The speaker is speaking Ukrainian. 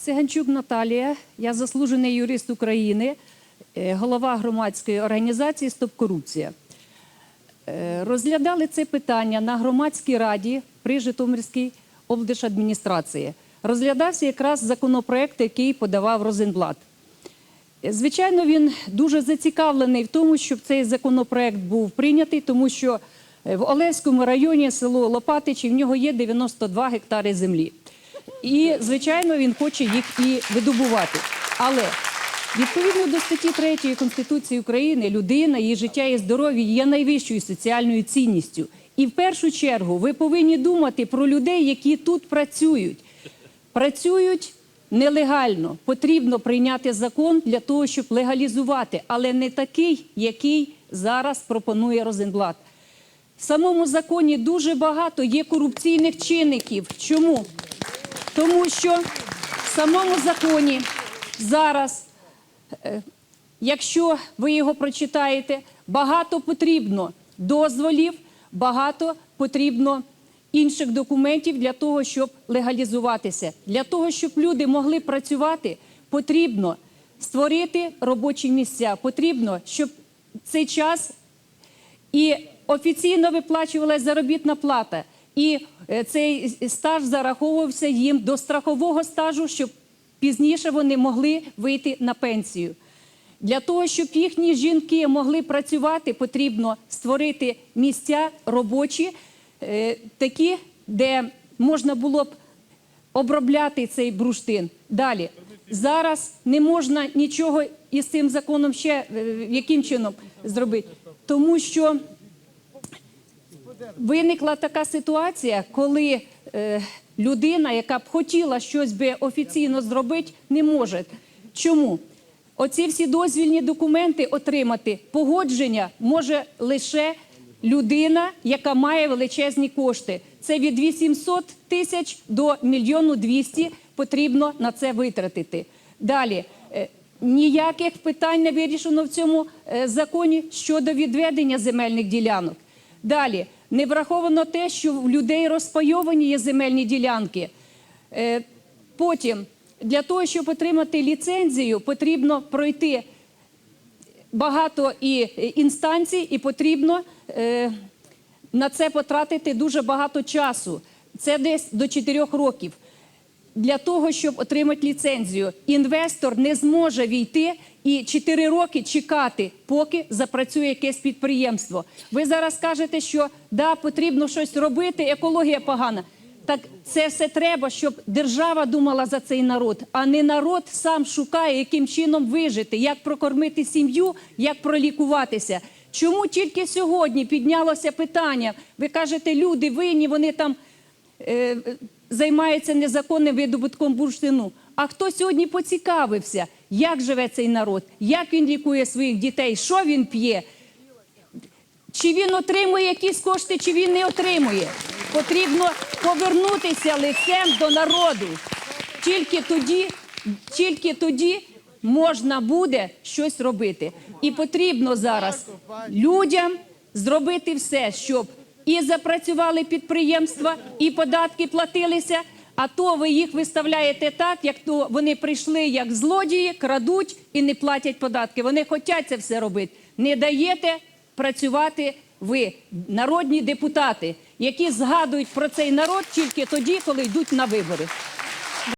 Циганчук Наталія, я заслужений юрист України, е, голова громадської організації Стоп корупція. Е, Розглядали це питання на громадській раді при Житомирській облдержадміністрації. Розглядався якраз законопроект, який подавав Розенблат. Е, Звичайно, він дуже зацікавлений в тому, щоб цей законопроект був прийнятий, тому що в Олевському районі село Лопатичі в нього є 92 гектари землі. І, звичайно, він хоче їх і видобувати. Але відповідно до статті 3 Конституції України людина, її життя і здоров'я є найвищою соціальною цінністю. І в першу чергу ви повинні думати про людей, які тут працюють. Працюють нелегально. Потрібно прийняти закон для того, щоб легалізувати, але не такий, який зараз пропонує Розенблат. В самому законі дуже багато є корупційних чинників. Чому? Тому що в самому законі зараз, е, якщо ви його прочитаєте, багато потрібно дозволів, багато потрібно інших документів для того, щоб легалізуватися. Для того, щоб люди могли працювати, потрібно створити робочі місця. Потрібно, щоб цей час і офіційно виплачувалася заробітна плата. І е, цей стаж зараховувався їм до страхового стажу, щоб пізніше вони могли вийти на пенсію. Для того, щоб їхні жінки могли працювати, потрібно створити місця робочі, е, такі, де можна було б обробляти цей бурштин. Далі. Зараз не можна нічого із цим законом ще е, яким чином зробити, тому що виникла така ситуація, коли е, людина, яка б хотіла щось би офіційно зробити, не може. Чому? Оці всі дозвільні документи отримати, погодження може лише людина, яка має величезні кошти. Це від 800 тисяч до мільйону 200 потрібно на це витратити. Далі. е, Ніяких питань не вирішено в цьому е, законі щодо відведення земельних ділянок. Далі не враховано те, що в людей розпайовані є земельні ділянки. Е, Потім для того, щоб отримати ліцензію, потрібно пройти багато і е, інстанцій, і потрібно е, на це потратити дуже багато часу. Це десь до 4 років. Для того, щоб отримати ліцензію, інвестор не зможе війти і 4 роки чекати, поки запрацює якесь підприємство. Ви зараз кажете, що да, потрібно щось робити, екологія погана. Так це все треба, щоб держава думала за цей народ, а не народ сам шукає, яким чином вижити, як прокормити сім'ю, як пролікуватися. Чому тільки сьогодні піднялося питання? Ви кажете, люди винні, вони там е, займаються незаконним видобутком бурштину. А хто сьогодні поцікавився, як живе цей народ, як він лікує своїх дітей, що він п'є? Чи він отримує якісь кошти, чи він не отримує. Потрібно повернутися лицем до народу. Тільки тоді, тільки тоді можна буде щось робити. І потрібно зараз людям зробити все, щоб і запрацювали підприємства, і податки платилися. А то ви їх виставляєте так, як то вони прийшли як злодії, крадуть і не платять податки. Вони хочуть це все робити. Не даєте працювати ви, народні депутати, які згадують про цей народ тільки тоді, коли йдуть на вибори.